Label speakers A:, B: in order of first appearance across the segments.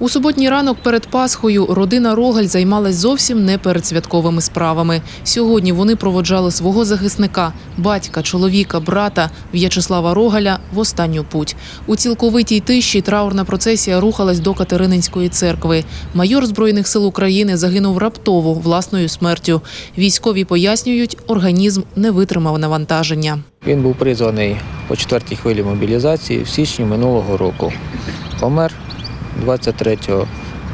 A: У суботній ранок перед Пасхою родина Рогаль займалась зовсім не передсвятковими справами. Сьогодні вони проводжали свого захисника, батька, чоловіка, брата В'ячеслава Рогаля в останню путь. У цілковитій тиші траурна процесія рухалась до Катерининської церкви. Майор збройних сил України загинув раптово власною смертю. Військові пояснюють, організм не витримав навантаження.
B: Він був призваний по четвертій хвилі мобілізації в січні минулого року. Помер 23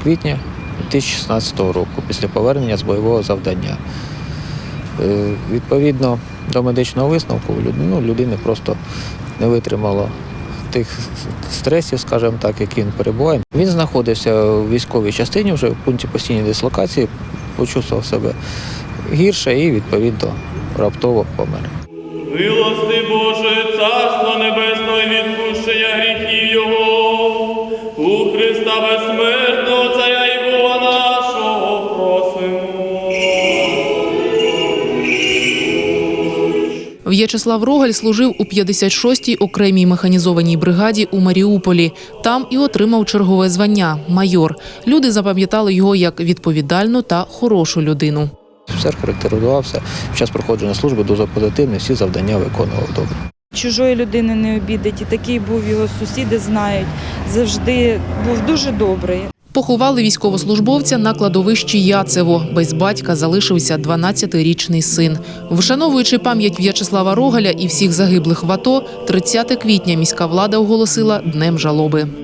B: квітня 2016 року після повернення з бойового завдання. Е, Відповідно до медичного висновку ну, людини просто не витримало тих стресів, скажімо так, які він перебуває. Він знаходився в військовій частині вже в пункті постійної дислокації, почувствував себе гірше і відповідно раптово помер.
C: Милости Боже, Царство Небесного і відпущення у Христа безсмертного Царя і Бога нашого просимо.
A: В'ячеслав Рогаль служив у 56-й окремій механізованій бригаді у Маріуполі. Там і отримав чергове звання майор. Люди запам'ятали його як відповідальну та хорошу людину.
B: Офіцер характеризувався під час проходження служби дуже позитивно, всі завдання виконував добре.
D: Чужої людини не обідить. І такий був його сусіди, знають. Завжди був дуже добрий.
A: Поховали військовослужбовця на кладовищі Яцево. Без батька залишився 12-річний син. Вшановуючи пам'ять В'ячеслава Рогаля і всіх загиблих в АТО, 30 квітня міська влада оголосила днем жалоби.